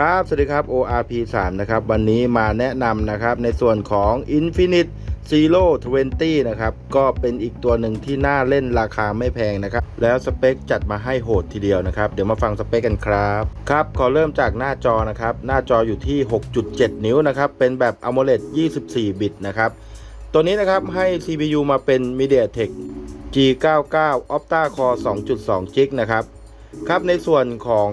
ครับ สวัสดีครับ ORP 3นะครับ วันนี้มาแนะนำนะครับ ในส่วนของ Infinite Zero 20 นะครับ ก็เป็นอีกตัวหนึ่งที่น่าเล่นราคาไม่แพงนะครับ แล้วสเปคจัดมาให้โหดทีเดียวนะครับ เดี๋ยวมาฟังสเปคกันครับ ครับ ขอเริ่มจากหน้าจอนะครับ หน้าจออยู่ที่ 6.7 นิ้วนะครับ เป็นแบบ AMOLED 24 บิตนะครับ ตัวนี้นะครับให้ CPU มาเป็น MediaTek G99 Opta Core 2.2 GHz นะครับ ครับ ในส่วนของ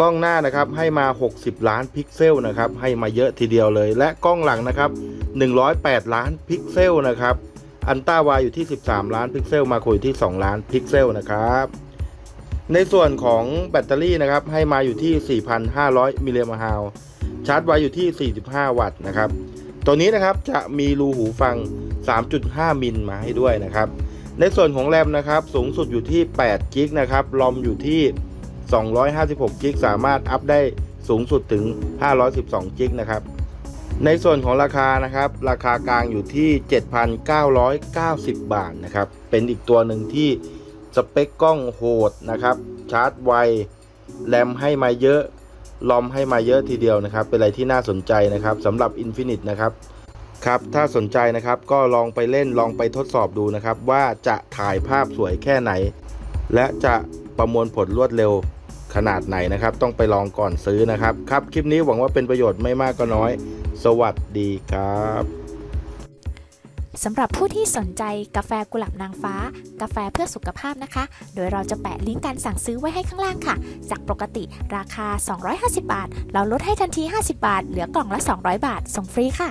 กล้องหน้านะครับให้มา 60 ล้านพิกเซลนะครับให้มาเยอะทีเดียวเลย และกล้องหลังนะครับ 108 ล้านพิกเซลนะครับอันต้าวายอยู่ที่ 13 ล้านพิกเซลมาคุยที่ 2 ล้านพิกเซลนะครับในส่วนของแบตเตอรี่นะครับให้มาอยู่ที่ 4,500 มิลลิแอมป์ฮาวชาร์จไว้อยู่ที่ 45 วัตต์นะครับตัวนี้นะครับจะมีรูหูฟัง 3.5 มิลมาให้ด้วยนะครับในส่วนของแรมนะครับสูงสุดอยู่ที่8กิกนะครับรอมอยู่ที่ 256กิกสามารถอัพได้สูงสุดถึง 512กิกนะครับ ในส่วนของราคานะครับ ราคากลางอยู่ที่ 7,990 บาทนะครับ เป็นอีกตัวหนึ่งที่สเปคกล้องโหดนะครับ ชาร์จไว แรมให้มาเยอะลอมให้มาเยอะทีเดียวนะครับ เป็นอะไรที่น่าสนใจนะครับสำหรับ Infinite นะครับครับ ถ้าสนใจนะครับก็ลองไปเล่นลองไปทดสอบดูนะครับ ว่าจะถ่ายภาพสวยแค่ไหน และจะประมวลผลรวดเร็ว ขนาดไหนนะครับ ต้องไปลองก่อนซื้อนะครับ ครับ คลิปนี้หวังว่าเป็นประโยชน์ไม่มากก็น้อย สวัสดีครับสำหรับผู้ที่สนใจกาแฟกุหลาบนางฟ้า กาแฟเพื่อสุขภาพนะคะ โดยเราจะแปะลิงก์การสั่งซื้อไว้ให้ข้างล่างค่ะ จากปกติราคา 250 บาท เราลดให้ทันที 50 บาท เหลือกล่องละ 200 บาท ส่งฟรีค่ะ